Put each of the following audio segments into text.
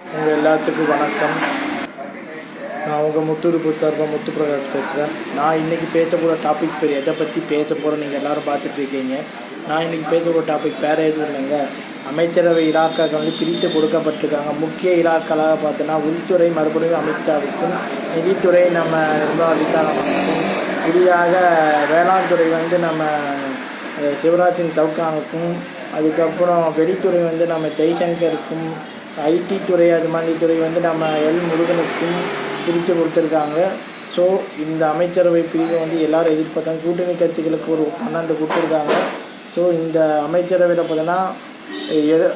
உங்கள் எல்லாத்துக்கும் வணக்கம். நான் உங்கள் முத்தூர் புத்தார்பா முத்து பிரகாஷ் பேசுகிறேன் நான் இன்றைக்கி பேசக்கூட டாபிக் பேர் எதை பற்றி பேச போகிறோம் நீங்கள் எல்லாரும் பார்த்துட்டு இருக்கீங்க. நான் இன்றைக்கி பேசக்கூட டாபிக் வேறு எதுவும் இல்லைங்க. அமைச்சரவை இலாக்காக்கள் வந்து பிரித்து கொடுக்கப்பட்டிருக்காங்க. முக்கிய இலாக்களாக பார்த்தோன்னா உள்துறை மறுபடியும் அமித்ஷாவுக்கும் நிதித்துறை நம்ம நிர்மலா சீதாராமனுக்கும் புதிதாக வேளாண் துறை வந்து நம்ம சிவராஜ் சிங் சவுகானுக்கும் அதுக்கப்புறம் வெளித்துறை வந்து நம்ம ஜெய்சங்கருக்கும் ஐடி துறை அது மாதிரி துறை வந்து நம்ம எல் முருகனுக்கும் பிரித்து கொடுத்துருக்காங்க. ஸோ இந்த அமைச்சரவை பிரிவு வந்து எல்லாரும் எதிர்பார்த்தாங்க கூட்டணி கட்சிகளுக்கு ஒரு பன்னெண்டு கொடுத்துருக்காங்க. ஸோ இந்த அமைச்சரவையில் பார்த்தோன்னா எது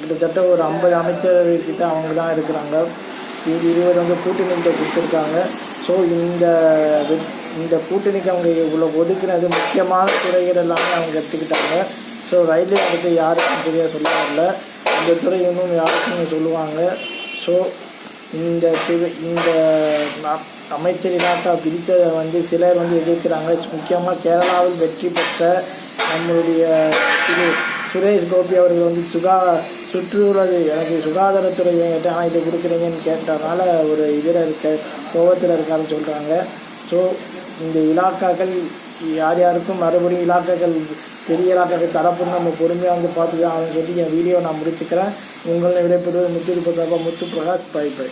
கிட்டத்தட்ட ஒரு ஐம்பது அமைச்சரவை கிட்ட அவங்க தான் இருக்கிறாங்க. இது இருபது வந்து கூட்டணிகிட்ட கொடுத்துருக்காங்க. ஸோ இந்த இந்த கூட்டணிக்கு அவங்க இவ்வளோ ஒதுக்குனது முக்கியமான துறைகள் எல்லாமே அவங்க எடுத்துக்கிட்டாங்க. ஸோ ரயில்வே வந்து யாருக்கும் சரியாக சொல்ல முடியல இந்த துறை இன்னும் யாருக்கும் சொல்லுவாங்க. ஸோ இந்த திரு இந்த நா- அமைச்சர் பிரித்ததை வந்து சிலர் வந்து எதிர்க்கிறாங்க. முக்கியமாக கேரளாவில் வெற்றி பெற்ற நம்மளுடைய திரு சுரேஷ் கோபி அவர்கள் வந்து சுகா சுற்றுச்சூழல் எனக்கு சுகாதாரத்துறை கேட்டேன் ஆனால் இதை கொடுக்குறீங்கன்னு கேட்டனால ஒரு இதில் இருக்க கோபத்தில் இருக்காருன்னு சொல்கிறாங்க ஸோ இந்த இலாக்காக்கள் யார் யாருக்கும் மறுபடியும் இலாக்காக்கள் பெரிய இலாக்காக்கள் தரப்புன்னு நம்ம பொறுமையாக வந்து பார்த்து தான் அவன் சொல்லி என் வீடியோ நான் முடிச்சுக்கிறேன். உங்களை விடைபெறுவது முத்து முத்து பிரகாஷ் பை பை